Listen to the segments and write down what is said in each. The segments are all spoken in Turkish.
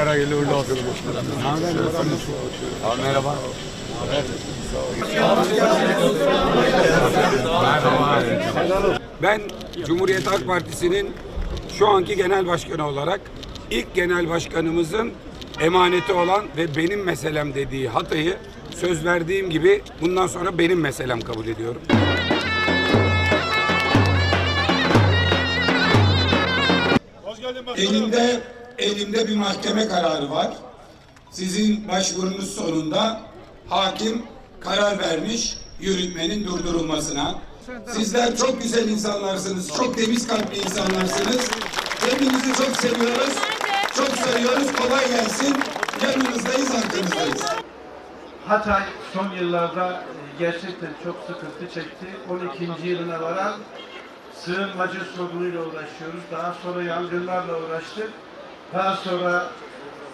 Hayırlı uğurlu olsun. Abi merhaba. Ben Cumhuriyet Halk Partisi'nin şu anki genel başkanı olarak ilk genel başkanımızın emaneti olan ve benim meselem dediği Hatay'ı söz verdiğim gibi bundan sonra benim meselem kabul ediyorum. Elimde elimde bir mahkeme kararı var. Sizin başvurunuz sonunda hakim karar vermiş yürütmenin durdurulmasına. Sizler çok güzel insanlarsınız, çok temiz kalpli insanlarsınız. Hepinizi çok seviyoruz, çok seviyoruz. Kolay gelsin. Yanınızdayız, arkanızdayız. Hatay son yıllarda e, gerçekten çok sıkıntı çekti. 12. yılına varan sığınmacı sorunuyla uğraşıyoruz. Daha sonra yangınlarla uğraştık. Daha sonra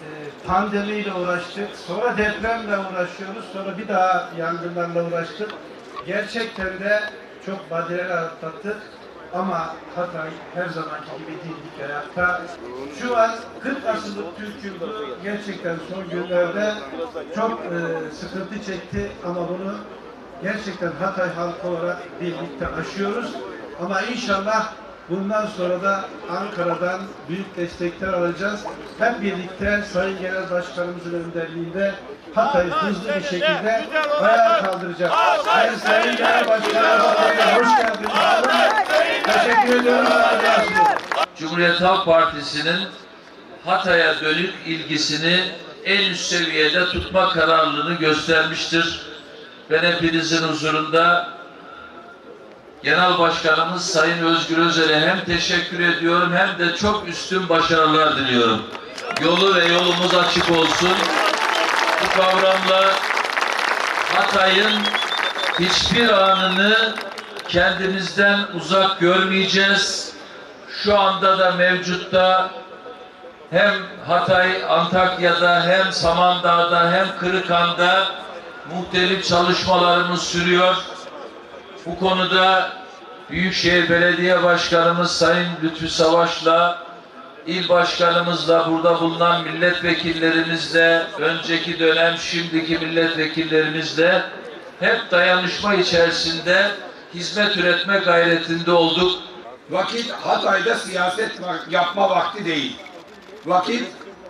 e, pandemiyle uğraştık. Sonra depremle uğraşıyoruz. Sonra bir daha yangınlarla uğraştık. Gerçekten de çok badireler atlattık. Ama Hatay her zamanki gibi dimdik ayakta. Şu an 40 asırlık Türk yurdu gerçekten son günlerde çok e, sıkıntı çekti ama bunu gerçekten Hatay halkı olarak birlikte aşıyoruz. Ama inşallah bundan sonra da Ankara'dan büyük destekler alacağız. Hep birlikte Sayın Genel Başkanımızın önderliğinde Hatay'ı hızlı bir şekilde ayağa kaldıracağız. Sayın Sayın Genel Başkanım Hatay'a hoş geldiniz. Teşekkür ediyorum arkadaşlar. Cumhuriyet Halk Partisi'nin Hatay'a dönük ilgisini en üst seviyede tutma kararlılığını göstermiştir. Ben hepinizin huzurunda Genel Başkanımız Sayın Özgür Özel'e hem teşekkür ediyorum hem de çok üstün başarılar diliyorum. Yolu ve yolumuz açık olsun. Bu kavramla Hatay'ın hiçbir anını kendimizden uzak görmeyeceğiz. Şu anda da mevcutta hem Hatay, Antakya'da hem Samandağ'da hem Kırıkan'da muhtelif çalışmalarımız sürüyor. Bu konuda Büyükşehir Belediye Başkanımız Sayın Lütfü Savaş'la il başkanımızla burada bulunan milletvekillerimizle önceki dönem şimdiki milletvekillerimizle hep dayanışma içerisinde hizmet üretme gayretinde olduk. Vakit Hatay'da siyaset yapma vakti değil. Vakit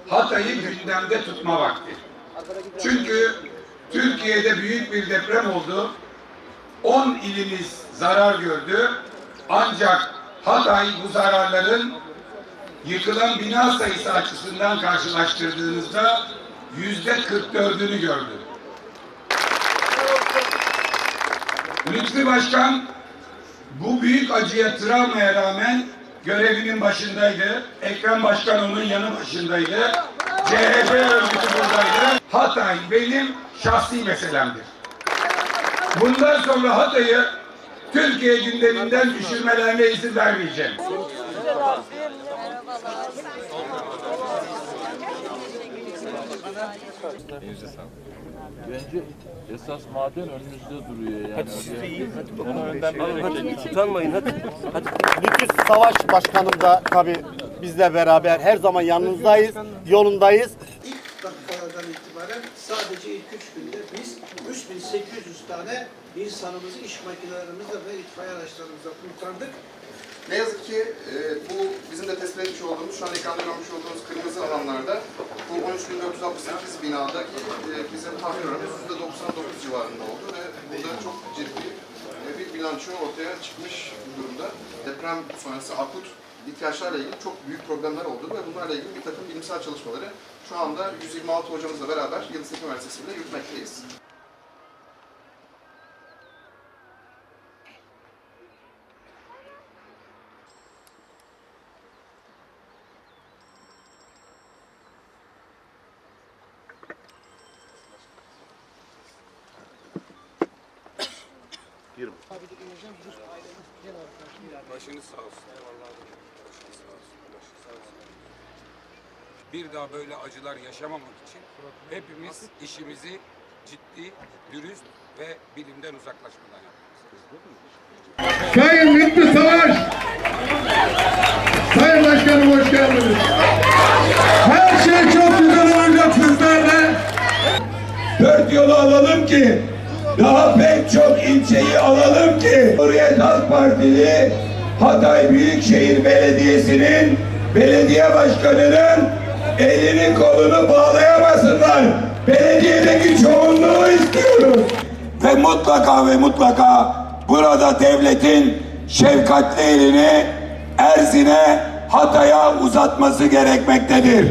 Hatay'ı gündemde tutma vakti. Çünkü Türkiye'de büyük bir deprem oldu. 10 ilimiz zarar gördü. Ancak Hatay bu zararların yıkılan bina sayısı açısından karşılaştırdığınızda yüzde 44'ünü gördü. Lütfi Başkan bu büyük acıya, travmaya rağmen görevinin başındaydı. Ekrem Başkan onun yanı başındaydı. CHP örgütü buradaydı. Hatay benim şahsi meselemdir. Bundan sonra Hatay'ı Türkiye gündeminden düşürmelerine izin vermeyeceğim. Bence esas maden önünüzde duruyor yani. Onu önden hadi utanmayın hadi. hadi. Lütfü Savaş Başkanım da tabi bizle beraber her zaman yanınızdayız, yolundayız. Dakikalardan itibaren sadece ilk üç günde biz 3800 tane insanımızı iş makinelerimizle ve itfaiye araçlarımızla kurtardık. Ne yazık ki e, bu bizim de tespit etmiş olduğumuz, şu an ekranda görmüş olduğumuz kırmızı alanlarda bu 13.468 binadaki e, bizim tahmin oranımız %99 civarında oldu ve burada çok ciddi e, bir bilanço ortaya çıkmış durumda. Deprem sonrası akut ihtiyaçlarla ilgili çok büyük problemler oldu ve bunlarla ilgili bir takım bilimsel çalışmaları şu anda 126 hocamızla beraber Yıldız Teknik Üniversitesi'nde yürütmekteyiz. Başınız sağ olsun. Başınız sağ olsun. Başınız sağ olsun. Bir daha böyle acılar yaşamamak için hepimiz işimizi ciddi, dürüst ve bilimden uzaklaşmadan yapıyoruz. Sayın Lütfü Savaş! Sayın Başkanım hoş geldiniz. Her şey çok güzel olacak sizlerle. Dört yolu alalım ki daha pek çok ilçeyi alalım ki Cumhuriyet Halk Partili Hatay Büyükşehir Belediyesi'nin belediye başkanının elini kolunu bağlayamasınlar. Belediyedeki çoğunluğu istiyoruz. Ve mutlaka ve mutlaka burada devletin şefkatli elini Erzin'e, Hatay'a uzatması gerekmektedir.